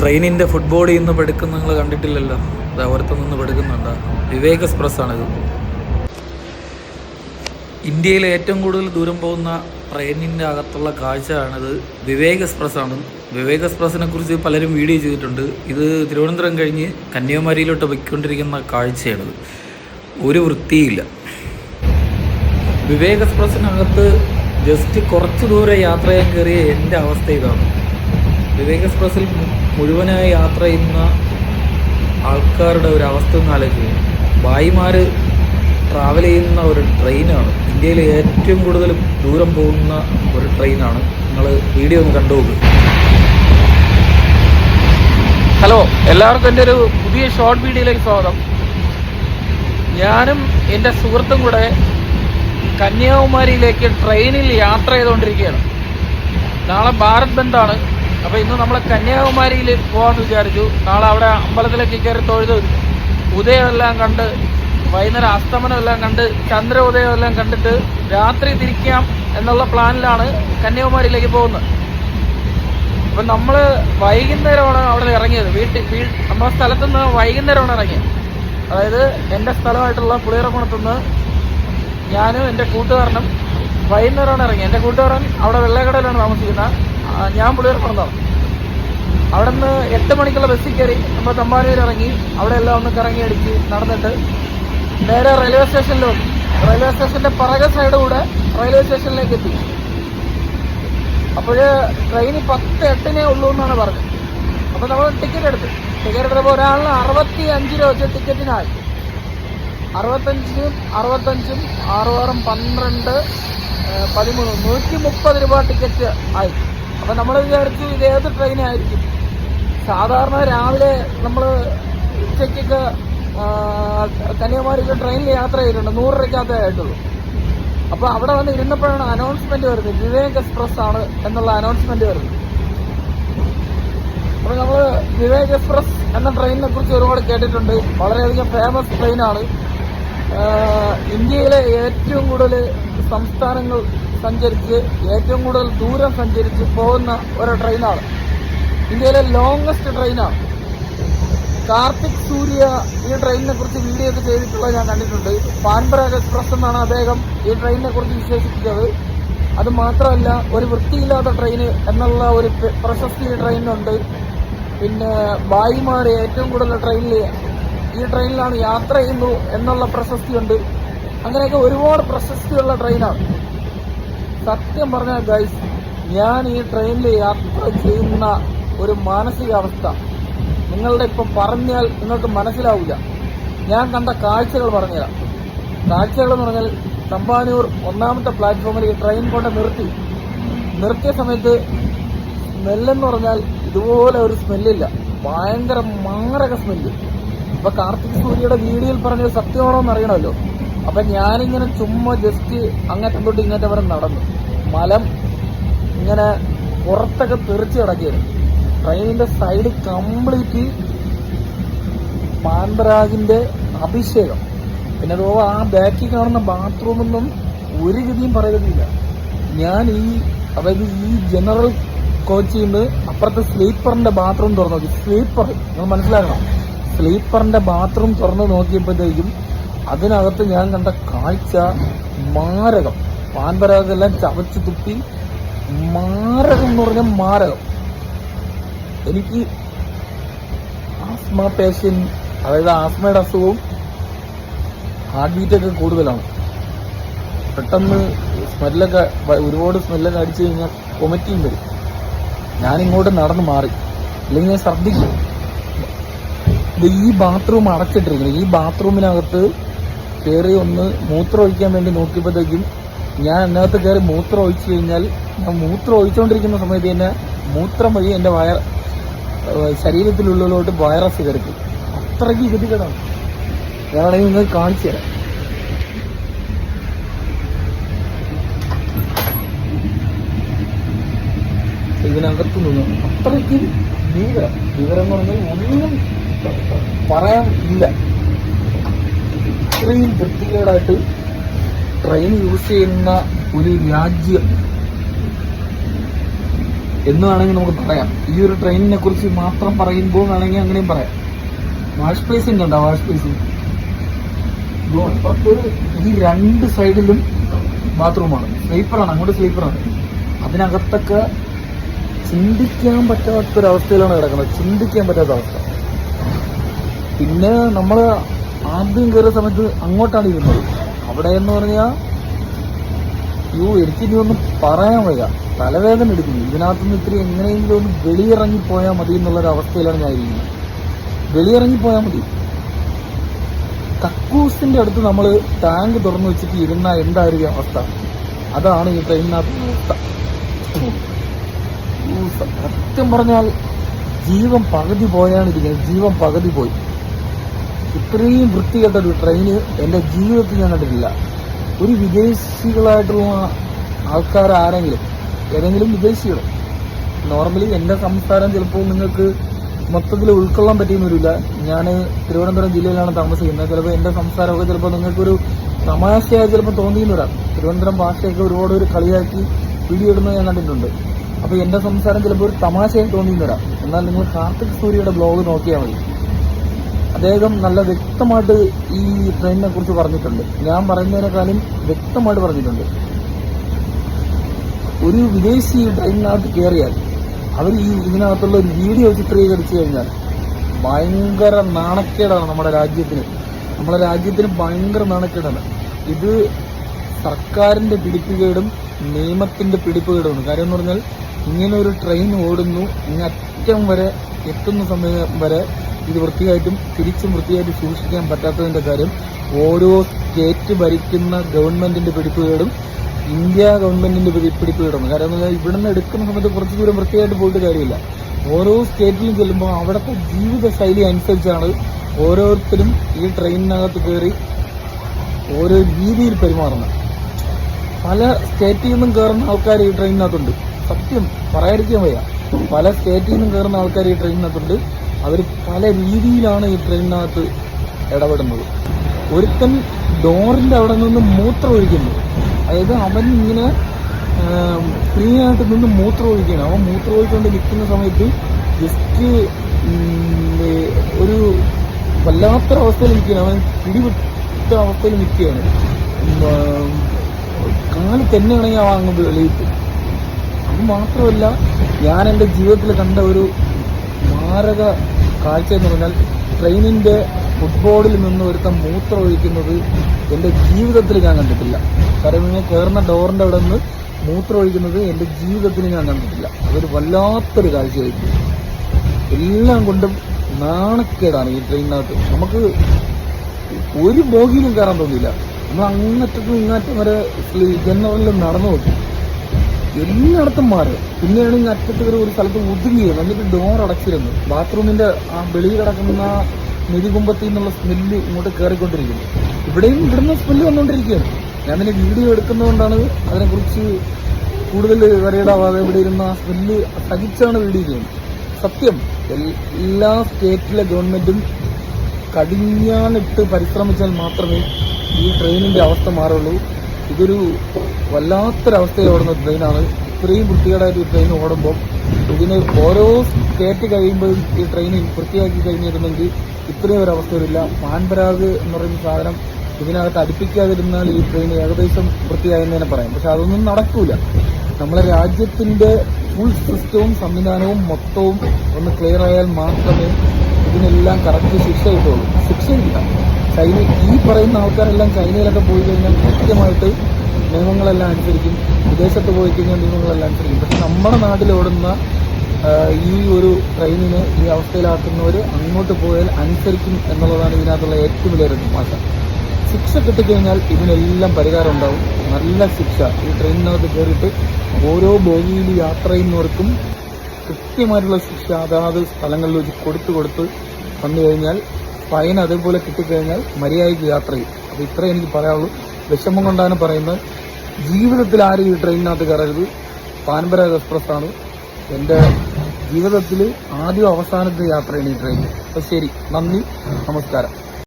ട്രെയിനിന്റെ ഫുട്ബോളിൽ നിന്ന് പെടുക്കുന്ന നിങ്ങൾ കണ്ടിട്ടില്ലല്ലോ. അത് അവരത്തു നിന്ന് പെടുക്കുന്നുണ്ട്. വിവേക് എക്സ്പ്രസ് ആണിത് ഇന്ത്യയിൽ ഏറ്റവും കൂടുതൽ ദൂരം പോകുന്ന ട്രെയിനിന്റെ അകത്തുള്ള കാഴ്ചയാണിത്. വിവേക് എക്സ്പ്രസ് ആണ് വിവേക് എക്സ്പ്രസ്സിനെ കുറിച്ച് പലരും വീഡിയോ ചെയ്തിട്ടുണ്ട്. ഇത് തിരുവനന്തപുരം കഴിഞ്ഞ് കന്യാകുമാരിയിലോട്ട് പൊയ്ക്കൊണ്ടിരിക്കുന്ന കാഴ്ചയാണിത്. ഒരു വൃത്തിയില്ല. വിവേക് എക്സ്പ്രസ്സിനകത്ത് ജസ്റ്റ് കുറച്ച് ദൂരെ യാത്ര ചെയ്യാൻ കയറിയ എന്റെ അവസ്ഥ ഇതാണ്. വിവേക് എക്സ്പ്രസ്സിൽ മുഴുവനായി യാത്ര ചെയ്യുന്ന ആൾക്കാരുടെ ഒരു അവസ്ഥ ഒന്ന് ആലോചിക്കുക. ഭായിമാർ ട്രാവൽ ചെയ്യുന്ന ഒരു ട്രെയിനാണ് ഇന്ത്യയിൽ ഏറ്റവും കൂടുതൽ ദൂരം പോകുന്ന ഒരു ട്രെയിനാണ് നിങ്ങൾ വീഡിയോ ഒന്ന് കണ്ടു നോക്കുക ഹലോ എല്ലാവർക്കും എന്റെ ഒരു പുതിയ ഷോർട്ട് വീഡിയോയിലേക്ക് സ്വാഗതം. ഞാനും എന്റെ സുഹൃത്തും കൂടെ കന്യാകുമാരിയിലേക്ക് ട്രെയിനിൽ യാത്ര ചെയ്തുകൊണ്ടിരിക്കുകയാണ്. നാളെ ഭാരത് ബന്ദാണ്. അപ്പോൾ ഇന്ന് നമ്മൾ കന്യാകുമാരിയിൽ പോകാമെന്ന് വിചാരിച്ചു. നാളെ അവിടെ അമ്പലത്തിലേക്ക് കയറി തൊഴുത് ഉദയമെല്ലാം കണ്ട് വൈകുന്നേരം അസ്തമനം എല്ലാം കണ്ട് ചന്ദ്രോദയം എല്ലാം കണ്ടിട്ട് രാത്രി തിരിക്കാം എന്നുള്ള പ്ലാനിലാണ് കന്യാകുമാരിയിലേക്ക് പോകുന്നത്. അപ്പം നമ്മൾ വൈകുന്നേരമാണ് അവിടെ ഇറങ്ങിയത്. വീട്ടിൽ വീ നമ്മുടെ സ്ഥലത്തു നിന്ന് വൈകുന്നേരമാണ് ഇറങ്ങിയത്. അതായത് എന്റെ സ്ഥലമായിട്ടുള്ള പുളിയറക്കുണത്തുനിന്ന് ഞാനും എന്റെ കൂട്ടുകാരനും വൈകുന്നേരമാണ് ഇറങ്ങി എന്റെ കൂട്ടുകാരൻ അവിടെ വെള്ളക്കടയിലാണ് താമസിക്കുന്നത്. ഞാൻ പറഞ്ഞതാണ് അവിടെ നിന്ന് എട്ട് മണിക്കുള്ള ബസ്സിൽ കയറി നമ്മൾ തമ്പാനൂർ ഇറങ്ങി അവിടെ എല്ലാം ഒന്ന് കറങ്ങി അടിച്ച് നടന്നിട്ട് നേരെ റെയിൽവേ സ്റ്റേഷനിൽ വന്നു റെയിൽവേ സ്റ്റേഷന്റെ പിറകെ സൈഡ് കൂടെ റെയിൽവേ സ്റ്റേഷനിലേക്ക് എത്തി. അപ്പോൾ ട്രെയിൻ പത്ത് എട്ടിനേ ഉള്ളൂ എന്നാണ് പറഞ്ഞത്. അപ്പോൾ നമ്മൾ ടിക്കറ്റ് എടുത്തു. ടിക്കറ്റ് എടുത്തപ്പോൾ ഒരാളിന് അറുപത്തി അഞ്ച് രൂപ വെച്ച് ടിക്കറ്റിനായി അറുപത്തഞ്ചും അറുപത്തഞ്ചും ആറുവാറും പന്ത്രണ്ട് പതിമൂന്ന് നൂറ്റി മുപ്പത് രൂപ ടിക്കറ്റ് ആയി. അപ്പം നമ്മൾ വിചാരിച്ചു ഇത് ഏത് ട്രെയിനായിരിക്കും സാധാരണ രാവിലെ നമ്മൾ ഉച്ചയ്ക്കൊക്കെ കന്യാകുമാരിക്ക് ട്രെയിനിൽ യാത്ര ചെയ്തിട്ടുണ്ട്. നൂറ് രൂപയ്ക്കകത്തേ ആയിട്ടുള്ളൂ. അപ്പോൾ അവിടെ വന്ന് ഇരുന്നപ്പോഴാണ് അനൗൺസ്മെന്റ് വരുന്നത്. വിവേക് എക്സ്പ്രസ് ആണ് എന്നുള്ള അനൗൺസ്മെന്റ് വരുന്നത്. അപ്പോൾ നമ്മൾ വിവേക് എക്സ്പ്രസ് എന്ന ട്രെയിനിനെ കുറിച്ച് ഒരുപാട് കേട്ടിട്ടുണ്ട്. വളരെയധികം ഫേമസ് ട്രെയിനാണ് ഇന്ത്യയിലെ ഏറ്റവും കൂടുതൽ സംസ്ഥാനങ്ങൾ സഞ്ചരിച്ച് ഏറ്റവും കൂടുതൽ ദൂരം സഞ്ചരിച്ച് പോകുന്ന ഒരു ട്രെയിനാണ്. ഇന്ത്യയിലെ ലോങ്സ്റ്റ് ട്രെയിനാണ്. കാർത്തിക് സൂര്യ ഈ ട്രെയിനിനെ കുറിച്ച് വീഡിയോ ഒക്കെ ചെയ്തിട്ടുള്ളത് ഞാൻ കണ്ടിട്ടുണ്ട്. പാൻപരാഗ് എക്സ്പ്രസ് എന്നാണ് അദ്ദേഹം ഈ ട്രെയിനിനെ കുറിച്ച് വിശേഷിപ്പിച്ചത്. അത് മാത്രമല്ല ഒരു വൃത്തിയില്ലാത്ത ട്രെയിൻ എന്നുള്ള ഒരു പ്ര- പ്രശസ്തി ഈ ട്രെയിനിനുണ്ട്. പിന്നെ ഭായിമാർ ഏറ്റവും കൂടുതൽ ട്രെയിനിൽ ഈ ട്രെയിനിലാണ് യാത്ര ചെയ്യുന്നു എന്നുള്ള പ്രശസ്തിയുണ്ട്. അങ്ങനെയൊക്കെ ഒരുപാട് പ്രശസ്തിയുള്ള ട്രെയിനാണ്. സത്യം പറഞ്ഞ ഗൈസ് ഞാൻ ഈ ട്രെയിനിൽ യാത്ര ചെയ്യുന്ന ഒരു മാനസികാവസ്ഥ. നിങ്ങളുടെ ഇപ്പം പറഞ്ഞാൽ നിങ്ങൾക്ക് മനസ്സിലാവില്ല ഞാൻ കണ്ട കാഴ്ചകൾ പറഞ്ഞുതരാം. കാഴ്ചകൾ എന്ന് പറഞ്ഞാൽ തമ്പാനൂർ ഒന്നാമത്തെ പ്ലാറ്റ്ഫോമിൽ ഈ ട്രെയിൻ കൊണ്ട് നിർത്തി. നിർത്തിയ സമയത്ത് സ്മെല്ലെന്ന് പറഞ്ഞാൽ ഇതുപോലെ ഒരു സ്മെല്ലില്ല. ഭയങ്കര മാറക സ്മെല്ല് ഇപ്പൊ കാർത്തിക് സൂര്യയുടെ വീഡിയോയിൽ പറഞ്ഞത് സത്യമാണോ എന്ന് അറിയണമല്ലോ. അപ്പൊ ഞാനിങ്ങനെ ചുമ്മാ ജസ്റ്റ് അങ്ങേറ്റം തൊട്ട് ഇങ്ങേറ്റം വരെ നടന്നു. മലം ഇങ്ങനെ പുറത്തൊക്കെ തെറിച്ച് കിടക്കുകയാണ് ട്രെയിനിന്റെ സൈഡ് കംപ്ലീറ്റ് പാൻപരാഗിന്റെ അഭിഷേകം. പിന്നെ അതുപോലെ ആ ബാക്കിൽ കാണുന്ന ബാത്റൂമൊന്നും ഒരു ഗതിയും പറയുന്നില്ല ഞാൻ ഈ അതായത് ഈ ജനറൽ കോച്ചിൽ നിന്ന് അപ്പുറത്തെ സ്ലീപ്പറിന്റെ ബാത്റൂം തുറന്നു നോക്കി. സ്ലീപ്പർ നിങ്ങൾ മനസ്സിലാക്കണം. സ്ലീപ്പറിന്റെ ബാത്റൂം തുറന്നു നോക്കിയപ്പോഴത്തേക്കും അതിനകത്ത് ഞാൻ കണ്ട കാഴ്ച മാരകം. പാൻപരാഗെല്ലാം ചവച്ച് തുപ്പി മാരകം എന്ന് പറഞ്ഞാൽ മാരകം. എനിക്ക് ആസ്മ പേഷ്യൻ അതായത് ആസ്മയുടെ അസുഖവും ഹാർട്ട് ബീറ്റൊക്കെ കൂടുതലാണ്. പെട്ടെന്ന് സ്മെല്ലൊക്കെ ഒരുപാട് സ്മെല്ലൊക്കെ അടിച്ചു കഴിഞ്ഞാൽ കൊമറ്റിയും വരും. ഞാനിങ്ങോട്ട് നടന്ന് മാറി. അല്ലെങ്കിൽ ഞാൻ ഛർദ്ദിക്കും. ഈ ബാത്റൂം അടച്ചിട്ടിരിക്കുന്നു. ഈ ബാത്റൂമിനകത്ത് കയറി ഒന്ന് മൂത്രം ഒഴിക്കാൻ വേണ്ടി നോക്കിയപ്പോഴത്തേക്കും ഞാൻ അതിനകത്ത് കയറി മൂത്രം ഒഴിച്ചു കഴിഞ്ഞാൽ ഞാൻ മൂത്രം ഒഴിച്ചുകൊണ്ടിരിക്കുന്ന സമയത്ത് തന്നെ മൂത്രം വഴി എന്റെ വയർ ശരീരത്തിലുള്ളിലോട്ട് വൈറസ് കയറിക്കും അത്രയ്ക്ക് ഗതികേടാണ്. ഞാനാണെങ്കിൽ നിങ്ങൾക്ക് കാണിച്ചു തരാം. ഇതിനകത്ത് നിന്ന് അത്രയ്ക്ക് ഭീകരം ഭീകരം എന്ന് പറഞ്ഞാൽ ഒന്നും പറയാൻ ഇല്ല. ഇത്രയും വൃത്തികേടായിട്ട് ട്രെയിൻ യൂസ് ചെയ്യുന്ന ഒരു രാജ്യം എന്ന് വേണമെങ്കിൽ നമുക്ക് പറയാം. ഈ ഒരു ട്രെയിനിനെ കുറിച്ച് മാത്രം പറയുമ്പോൾ വേണമെങ്കിൽ അങ്ങനെയും പറയാം. വാഷ് സ്പേസിംഗ് ഉണ്ടോ വാഷ് സ്പേസിംഗ് ഈ രണ്ട് സൈഡിലും ബാത്റൂമാണ് സ്ലീപ്പറാണ് അങ്ങോട്ട് സ്ലീപ്പറാണ് അതിനകത്തൊക്കെ ചിന്തിക്കാൻ പറ്റാത്തൊരവസ്ഥയിലാണ് കിടക്കുന്നത്. ചിന്തിക്കാൻ പറ്റാത്ത അവസ്ഥ പിന്നെ നമ്മൾ ആദ്യം കയറിയ സമയത്ത് അങ്ങോട്ടാണ് ഇരുന്നത്. അവിടെ എന്ന് പറഞ്ഞാൽ യു എനിക്ക് ഇനി ഒന്നും പറയാൻ വയ്യ. തലവേദന എടുക്കുന്നു. ഇതിനകത്തുനിന്ന് ഇത്തിരി എങ്ങനെയെങ്കിലും ഒന്ന് വെളിയിറങ്ങി പോയാൽ മതി എന്നുള്ളൊരു അവസ്ഥയിലാണ് ഞാൻ ഇരിക്കുന്നത്. വെളിയിറങ്ങി പോയാൽ മതി. കക്കൂസിന്റെ അടുത്ത് നമ്മൾ ടാങ്ക് തുറന്നു വെച്ചിട്ട് ഇരുന്ന എന്തായിരിക്കും അവസ്ഥ? അതാണ് ഈ ട്രെയിനിനകത്ത് അവസ്ഥ സത്യം പറഞ്ഞാൽ ജീവൻ പകുതി പോയാണ് ഇരിക്കുന്നത്. ജീവൻ പകുതി പോയി. ഇത്രയും വൃത്തികെട്ട ഒരു ട്രെയിൻ എന്റെ ജീവിതത്തിൽ ഞാൻ കണ്ടിട്ടില്ല. ഒരു വിദേശികളായിട്ടുള്ള ആൾക്കാർ ആരെങ്കിലും ഏതെങ്കിലും വിദേശികൾ നോർമലി എന്റെ സംസ്ഥാനം ചിലപ്പോൾ നിങ്ങൾക്ക് മൊത്തത്തിൽ ഉൾക്കൊള്ളാൻ പറ്റിയെന്ന് വരില്ല. ഞാൻ തിരുവനന്തപുരം ജില്ലയിലാണ് താമസിക്കുന്നത്. ചിലപ്പോൾ എന്റെ സംസാരമൊക്കെ ചിലപ്പോൾ നിങ്ങൾക്കൊരു തമാശയായി ചിലപ്പോൾ തോന്നിയെന്ന് വരാം. തിരുവനന്തപുരം ഭാഷയൊക്കെ ഒരുപാട് ഒരു കളിയാക്കി വീഡിയോ ഇടുന്നത് ഞാൻ കണ്ടിട്ടുണ്ട്. അപ്പോൾ എന്റെ സംസാരം ചിലപ്പോൾ ഒരു തമാശയായി തോന്നിയെന്ന് വരാം. എന്നാൽ നിങ്ങൾ കാർത്തിക് സൂര്യയുടെ ബ്ലോഗ് നോക്കിയാൽ മതി. അദ്ദേഹം നല്ല വ്യക്തമായിട്ട് ഈ ട്രെയിനിനെ കുറിച്ച് പറഞ്ഞിട്ടുണ്ട്. ഞാൻ പറയുന്നതിനേക്കാളും വ്യക്തമായിട്ട് പറഞ്ഞിട്ടുണ്ട്. ഒരു വിദേശി ട്രെയിനിനകത്ത് കയറിയാൽ അവർ ഈ ഇതിനകത്തുള്ള ഒരു വീഡിയോ ചിത്രീകരിച്ചു കഴിഞ്ഞാൽ ഭയങ്കര നാണക്കേടാണ് നമ്മുടെ രാജ്യത്തിന്. നമ്മുടെ രാജ്യത്തിന് ഭയങ്കര നാണക്കേടാണ്. ഇത് സർക്കാരിന്റെ പിടിപ്പുകേടും നിയമത്തിന്റെ പിടിപ്പുകേടുമാണ്. കാര്യം എന്ന് പറഞ്ഞാൽ ഇങ്ങനെ ഒരു ട്രെയിൻ ഓടുന്നു ഇങ്ങ് അറ്റം വരെ എത്തുന്ന സമയം വരെ ഇത് വൃത്തിയായിട്ടും തിരിച്ചും വൃത്തിയായിട്ട് സൂക്ഷിക്കാൻ പറ്റാത്തതിന്റെ കാര്യം ഓരോ സ്റ്റേറ്റ് ഭരിക്കുന്ന ഗവൺമെന്റിന്റെ പിടിപ്പുകേടും ഇന്ത്യ ഗവൺമെന്റിന്റെ പിടിപ്പുകളും കാരണം എന്ന് പറഞ്ഞാൽ ഇവിടുന്ന് എടുക്കുന്ന സമയത്ത് കുറച്ച് ദൂരം വൃത്തിയായിട്ട് പോയിട്ട് കാര്യമില്ല. ഓരോ സ്റ്റേറ്റിലും ചെല്ലുമ്പോൾ അവിടുത്തെ ജീവിത ശൈലി അനുസരിച്ചാണ് ഓരോരുത്തരും ഈ ട്രെയിനിനകത്ത് കയറി ഓരോ രീതിയിൽ പെരുമാറുന്നത്. പല സ്റ്റേറ്റിൽ നിന്നും കയറുന്ന ആൾക്കാർ ഈ ട്രെയിനിനകത്തുണ്ട്. സത്യം പറയാതിരിക്കാൻ വയ്യ. പല സ്റ്റേറ്റിൽ നിന്നും കയറുന്ന ആൾക്കാർ ഈ ട്രെയിനിനകത്തുണ്ട്. അവർ പല രീതിയിലാണ് ഈ ട്രെയിനിനകത്ത് ഇടപെടുന്നത്. ഒരുത്തൻ ഡോറിന്റെ അവിടെ നിന്ന് മൂത്രം ഒഴിക്കുന്നു. അതായത് അവൻ ഇങ്ങനെ ഫ്രീ ആയിട്ട് നിന്ന് മൂത്രം ഒഴിക്കുകയാണ്. അവൻ മൂത്രം ഒഴിച്ചുകൊണ്ട് നിൽക്കുന്ന സമയത്ത് ജസ്റ്റ് ഒരു വല്ലാത്തൊരവസ്ഥയിൽ നിൽക്കുകയാണ്. അവൻ പിടിവിട്ട അവസ്ഥയിൽ നിൽക്കുകയാണ്. കാൽ തന്നെയാണെങ്കിൽ അവൻ അങ്ങ് വെളിയിട്ട് അത് മാത്രമല്ല ഞാൻ എന്റെ ജീവിതത്തിൽ കണ്ട ഒരു മാരക കാഴ്ച എന്ന് പറഞ്ഞാൽ ട്രെയിനിന്റെ ഫുട്ബോളിൽ നിന്ന് ഒരുത്തം മൂത്രം ഒഴിക്കുന്നത് എന്റെ ജീവിതത്തിൽ ഞാൻ കണ്ടിട്ടില്ല. കാരണം ഇങ്ങനെ കയറുന്ന ഡോറിന്റെ അവിടെ നിന്ന് മൂത്രം ഒഴിക്കുന്നത് എന്റെ ജീവിതത്തിൽ ഞാൻ കണ്ടിട്ടില്ല. അതൊരു വല്ലാത്തൊരു കാഴ്ചയായിരുന്നു എല്ലാം കൊണ്ടും നാണക്കേടാണ് ഈ ട്രെയിനിനകത്ത്. നമുക്ക് ഒരു ബോഗിയിലും കയറാൻ തോന്നിയില്ല. നമ്മൾ അങ്ങറ്റത്തും ഇങ്ങാറ്റം വരെ ജനറലിൽ നടന്നു നോക്കി. എല്ലായിടത്തും മാറി. പിന്നെയാണ് ഇങ്ങ് അറ്റത്ത് വരെ ഒരു സ്ഥലത്ത് ഒതുങ്ങിയത് എന്നിട്ട് ഡോർ അടച്ചിരുന്നു. ബാത്റൂമിന്റെ ആ വെളിയിൽ കിടക്കുന്ന ആ നിന്നുള്ള സ്മെല്ല് ഇങ്ങോട്ട് കയറിക്കൊണ്ടിരിക്കുന്നു ഇവിടെയും ഇവിടുന്ന് സ്മെല്ല് വന്നുകൊണ്ടിരിക്കുകയാണ് ഞാൻ അതിന് വീഡിയോ എടുക്കുന്നതുകൊണ്ടാണ് അതിനെക്കുറിച്ച് കൂടുതൽ വരയിടാവാതെ ഇവിടെ ഇരുന്ന ആ സ്മെല്ല് സഹിച്ചാണ് വീഡിയോ ചെയ്യുന്നത്. സത്യം എല്ലാ സ്റ്റേറ്റിലെ ഗവൺമെന്റും കടിഞ്ഞാണിട്ട് പരിശ്രമിച്ചാൽ മാത്രമേ ഈ ട്രെയിനിന്റെ അവസ്ഥ മാറുള്ളൂ. ഇതൊരു വല്ലാത്തൊരവസ്ഥയിൽ ട്രെയിനാണ് ഇത്രയും വൃത്തികേടായിട്ട് ഈ ട്രെയിൻ ഓടുമ്പോൾ ഇതിന് ഓരോ കയറ്റി കഴിയുമ്പോഴും ഈ ട്രെയിൻ വൃത്തിയാക്കി കഴിഞ്ഞിരുന്നെങ്കിൽ ഇത്രയും ഒരു അവസ്ഥ വരില്ല പാൻപരാഗ് എന്ന് പറയുന്ന സാധനം ഇതിനകത്ത് അടുപ്പിക്കാതിരുന്നാൽ ഈ ട്രെയിൻ ഏകദേശം വൃത്തിയായെന്ന് തന്നെ പറയാം. പക്ഷെ അതൊന്നും നടക്കൂല. നമ്മളെ രാജ്യത്തിന്റെ ഫുൾ സിസ്റ്റവും സംവിധാനവും മൊത്തവും ഒന്ന് ക്ലിയർ ആയാൽ മാത്രമേ ഇതിനെല്ലാം കറക്റ്റ് ശിക്ഷ കിട്ടുള്ളൂ ശിക്ഷയില്ല. ചൈന ഈ പറയുന്ന ആൾക്കാരെല്ലാം ചൈനയിലൊക്കെ പോയി കഴിഞ്ഞാൽ കൃത്യമായിട്ട് നിയമങ്ങളെല്ലാം അനുസരിക്കും വിദേശത്ത് പോയി കഴിഞ്ഞാൽ നിയമങ്ങളെല്ലാം അനുസരിക്കും. പക്ഷെ നമ്മുടെ നാട്ടിൽ ഓടുന്ന ഈ ഒരു ട്രെയിനിനെ ഈ അവസ്ഥയിലാക്കുന്നവർ അങ്ങോട്ട് പോയാൽ അനുസരിക്കും എന്നുള്ളതാണ് ഇതിനകത്തുള്ള ഏറ്റവും വലിയ മാറ്റം. ശിക്ഷ കിട്ടിക്കഴിഞ്ഞാൽ ഇതിനെല്ലാം പരിഹാരം ഉണ്ടാവും. നല്ല ശിക്ഷ. ഈ ട്രെയിനിനകത്ത് കയറിയിട്ട് ഓരോ ബോഗിയിൽ യാത്ര ചെയ്യുന്നവർക്കും കൃത്യമായിട്ടുള്ള ശിക്ഷ അതാത് സ്ഥലങ്ങളിൽ വെച്ച് കൊടുത്തു കൊടുത്ത് വന്നു കഴിഞ്ഞാൽ ഫൈൻ അതേപോലെ കിട്ടിക്കഴിഞ്ഞാൽ മര്യാദയ്ക്ക് യാത്ര ചെയ്യും. അപ്പോൾ ഇത്രേ എനിക്ക് പറയാനുള്ളൂ. വിഷമം കൊണ്ടാണ് പറയുന്നത്. ജീവിതത്തിൽ ആരും ഈ ട്രെയിനിനകത്ത് കയറരുത്. പാൻപരാഗ് എക്സ്പ്രസ് ആണ് എന്റെ ജീവിതത്തിൽ ആദ്യം അവസാനത്തെ യാത്രയാണ് ഈ ട്രെയിൻ. അപ്പോൾ ശരി നന്ദി നമസ്കാരം.